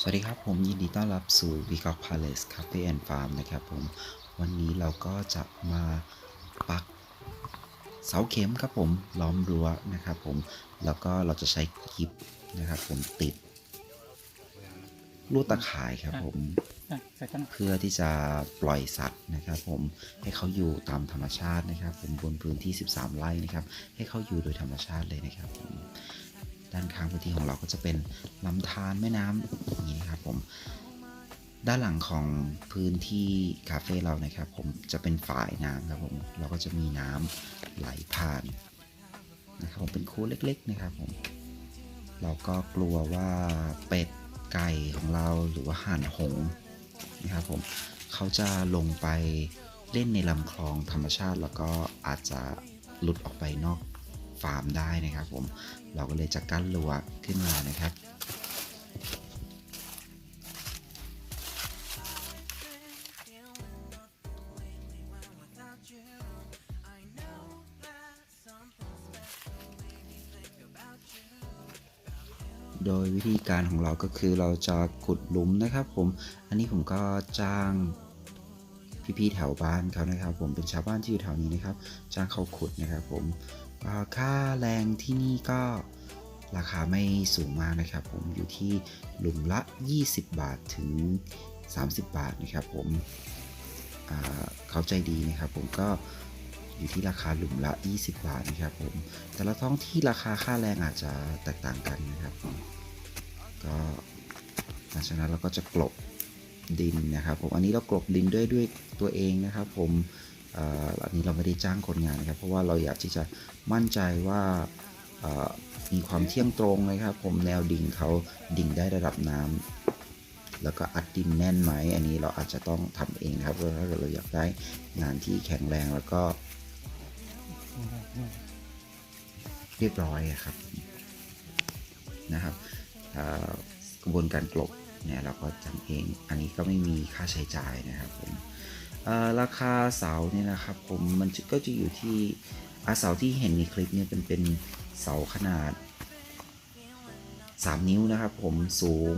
สวัสดีครับ ผมยินดีต้อนรับสู่ v i c o g Palace Cafe and Farm นะครับผม วันนี้เราก็จะมาปักเสาเข็มครับผมล้อมรั้วนะครับผม แล้วก็เราจะใช้กิฟนะครับผมติดลวดตะข่ายครับผมอะใส่กันเพื่อที่จะปล่อยสัตว์นะครับผมให้เขาอยู่ตามธรรมชาตินะครับผมบนพื้นที่ 13 ไร่นะครับ ให้เขาอยู่โดยธรรมชาติเลยนะครับผม ด้านข้างพื้นที่ของเราก็จะเป็นลำธารแม่น้ำอย่างนี้นะครับผมด้านหลังของพื้นที่คาเฟ่เรานะครับ ผมจะเป็นฝายน้ำครับผมเราก็จะมีน้ำไหลผ่านนะครับผมเป็นคูเล็กๆนะครับผมเราก็กลัวว่าเป็ดไก่ของเราหรือว่าห่านหงนะครับผมเขาจะลงไปเล่นในลำคลองธรรมชาติ แล้วก็อาจจะหลุดออกไปนอก ฟาร์มได้นะครับผมเราก็เลยจะกั้นรั้วขึ้นมานะครับโดยวิธีการของเราก็คือเราจะขุดหลุมนะครับผม อันนี้ผมก็จ้างพี่ๆแถวบ้านเขานะครับ ผมเป็นชาวบ้านที่อยู่แถวนี้นะครับ จ้างเขาขุดนะครับผม ค่าแรงที่นี่ก็ราคาไม่สูงมากนะครับ ผมอยู่ที่หลุมละ 20 บาทถึง 30 บาทนะครับผมเขาใจดีนะครับ ผมก็อยู่ที่ราคาหลุมละ 20 บาทนะครับผม แต่ละท้องที่ราคาค่าแรงอาจจะแตกต่างกันนะครับก็หลังจากนั้นเราก็จะกลบดินนะครับ ผมอันนี้เรากลบดินด้วยด้วยตัวเองนะครับ ผม อันนี้เราไม่ได้จ้างคนงานนะครับ เพราะว่าเราอยากที่จะมั่นใจว่ามีความเที่ยงตรงนะครับ ผมแนวดิ่งเขาดิ่งได้ระดับน้ำแล้วก็อัดดินแน่นไหมอันนี้เราอาจจะต้องทำเองครับเพราะถ้าเกิดเราอยากได้งานที่แข็งแรงแล้วก็ เรียบร้อยครับนะครับกระบวนการกลบเนี่ยเราก็ทำเอง อันนี้ก็ไม่มีค่าใช้จ่ายนะครับผม ราคาเสาเนี่ยนะครับผมมันก็จะอยู่ที่อาเสาที่เห็นในคลิปเนี่ยเป็นเป็นเสาขนาด 3 นิ้วนะครับผมสูง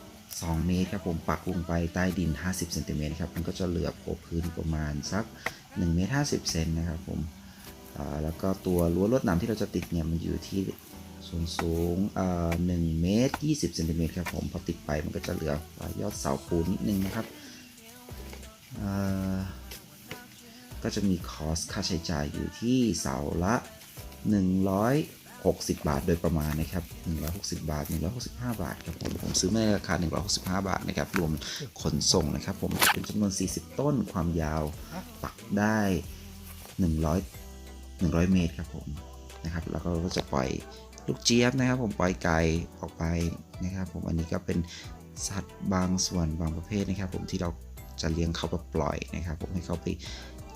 2 เมตรครับผมปักลงไปใต้ดิน 50เซนติเมตรครับมันก็จะเหลือโผพื้นประมาณสัก1เมตร50เซนนะครับผมแล้วก็ตัวรั้วลวดหนามที่เราจะติดเนี่ยมันอยู่ที่ส่วนสูงหนึ่งเมตรยี่สิบเซนติเมตรครับผมพอติดไปมันก็จะเหลือยอดเสาปูนนิดนึงนะครับ ก็จะมีคอสค่าใช้จ่ายอยู่ที่เสาละ 160 บาท โดยประมาณนะครับ 160 บาท 165 บาทครับผมผมซื้อมาในราคา 165 บาทนะครับรวมขนส่งนะครับ ผมเป็นจำนวน 40 ต้นความยาวปักได้ 100 100 เมตรครับผมนะครับแล้วก็เราก็จะปล่อยลูกเจี๊ยบนะครับ ผมปล่อยไก่ออกไปนะครับ ผมอันนี้ก็เป็นสัตว์บางส่วนบางประเภทนะครับ ผมที่เราจะเลี้ยงเขาไปปล่อยนะครับ ผมให้เขาไป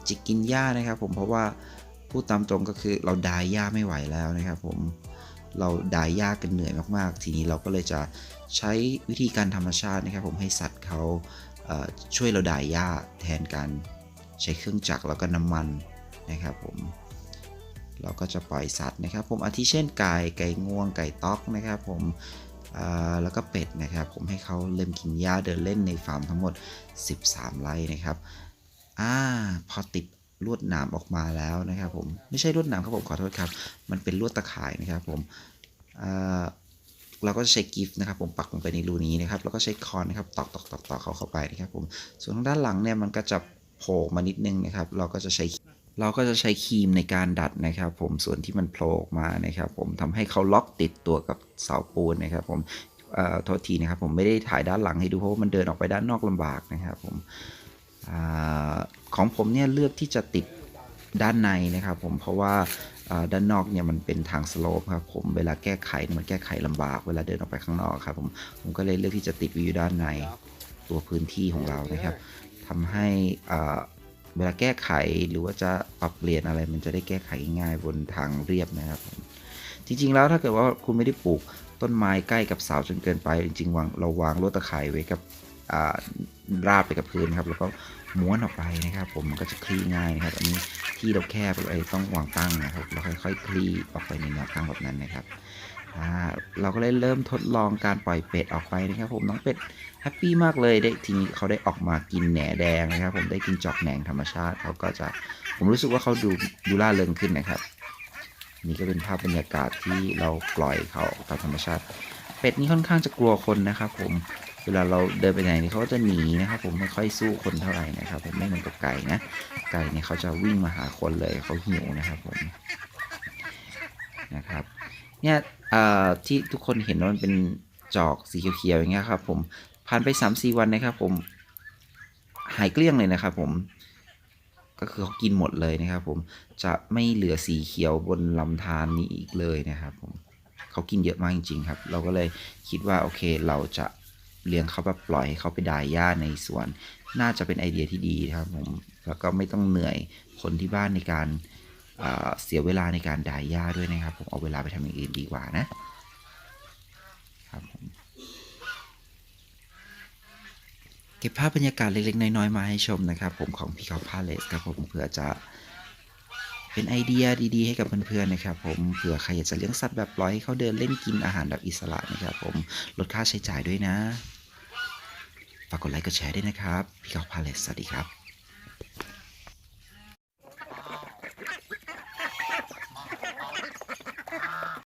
จิกกินหญ้านะครับ ผมเพราะว่าพูดตามตรงก็คือเราดายหญ้าไม่ไหวแล้วนะครับ ผมเราดายหญ้ากันเหนื่อยมากๆ ทีนี้เราก็เลยจะใช้วิธีการธรรมชาตินะครับ ผมให้สัตว์เขาช่วยเราดายหญ้าแทนการใช้เครื่องจักรแล้วก็น้ำมันนะครับผมเราก็จะปล่อยสัตว์นะครับ ผมอาทิเช่นไก่ไก่งวงไก่ต๊อกนะครับ ผมแล้วก็เป็ดนะครับ ผมให้เขาเริ่มกินหญ้าเดินเล่นในฟาร์มทั้งหมด 13 ไร่นะครับ อ่าพอติดลวดหนามออกมาแล้วนะครับผมไม่ใช่ลวดหนามครับผมขอโทษครับ มันเป็นลวดตะข่ายนะครับผมอ่าเราก็จะใช้กิฟต์นะครับผมปักลงไปในรูนี้นะครับแล้วก็ใช้คอนนะครับตอกตอกตอกตอกเขาเข้าไปนะครับผมส่วนทางด้านหลังเนี่ยมันก็จะโผล่มานิดนึงนะครับ เราก็จะใช้เราก็จะใช้ครีมในการดัดนะครับ ผมส่วนที่มันโผล่ออกมานะครับ ผมทำให้เขาล็อกติดตัวกับเสาปูนนะครับ ผมเอ่อโทษทีนะครับ ผมไม่ได้ถ่ายด้านหลังให้ดูเพราะว่ามันเดินออกไปด้านนอกลำบากนะครับ ผมอ ของผมเนี่ยเลือกที่จะติดด้านในนะครับผมเพราะว่าด้านนอกเนี่ยมันเป็นทางสโลปครับผมเวลาแก้ไขมันแก้ไขลำบากเวลาเดินออกไปข้างนอกครับผมผมก็เลยเลือกที่จะติดว้อยู่ด้านในตัวพื้นที่ของเรานะครับทำให้เวลาแก้ไขหรือว่าจะปรับเปลี่ยนอะไร มันจะได้แก้ไขง่ายบนทางเรียบนะครับผมจริงๆแล้วถ้าเกิดว่าคุณไม่ได้ปลูกต้นไม้ใกล้กับเสาจนเกินไป จริงๆวางเราวางลวดตะข่ายไว้กับ ราบไปกับพื้นครับ แล้วก็ม้วนออกไปนะครับ ผมมันก็จะคลี่ง่ายนะครับ อันนี้ที่เราแคบเลยต้องวางตั้งนะครับแล้วค่อยๆคลี่ออกไปในแนวตั้งแบบนั้นนะครับเราก็เลยเริ่มทดลองการปล่อยเป็ดออกไปนะครับ ผมน้องเป็ดแฮปปี้มากเลยได้ทีนี้เขาได้ออกมากินแหนแดงนะครับ ผมได้กินจอกแหนงธรรมชาติเขาก็จะผมรู้สึกว่าเขาดูดูล่าเริงขึ้นนะครับ นี่ก็เป็นภาพบรรยากาศที่เราปล่อยเขาออกตามธรรมชาติ เป็ดนี่ค่อนข้างจะกลัวคนนะครับ ผม เวลาเราเดินไปไหนนี่เขาจะหนีนะครับ ผมไม่ค่อยสู้คนเท่าไหร่นะครับ ผมไม่เหมือนกับไก่นะ ไก่เนี่ยเขาจะวิ่งมาหาคนเลยเขาหิวนะครับผมนะครับเนี่ยที่ทุกคนเห็นว่ามันเป็นจอกสีเขียวๆอย่างเงี้ยครับ ผมผ่านไป3 4วันนะครับ ผมหายเกลี้ยงเลยนะครับ ผมก็คือเขากินหมดเลยนะครับ ผมจะไม่เหลือสีเขียวบนลำธารนี้อีกเลยนะครับ ผมเขากินเยอะมากจริง ๆ ครับ เราก็เลยคิดว่าโอเคเราจะ เลี้ยงเขาแบบปล่อยให้เขาไปด่ายหญ้าในสวน น่าจะเป็นไอเดียที่ดีครับผมแล้วก็ไม่ต้องเหนื่อยคนที่บ้านในการเอ่อเสียเวลาในการด่ายหญ้าด้วยนะครับผมเอาเวลาไปทำอย่างอื่นดีกว่านะครับผมเก็บภาพบรรยากาศเล็กๆ น้อยๆ มาให้ชมนะครับ ผมของพี่เขาพาเลสครับผมเผื่อจะเป็นไอเดียดีๆให้กับเพื่อนๆนะครับ ผมเผื่อใครอยากจะเลี้ยงสัตว์แบบปล่อยให้เขาเดินเล่นกินอาหารแบบอิสระนะครับ ผมลดค่าใช้จ่ายด้วยนะ ฝากกดไลค์กดแชร์ด้วยนะครับ พี่กอล์ฟพาเลสสวัสดีครับ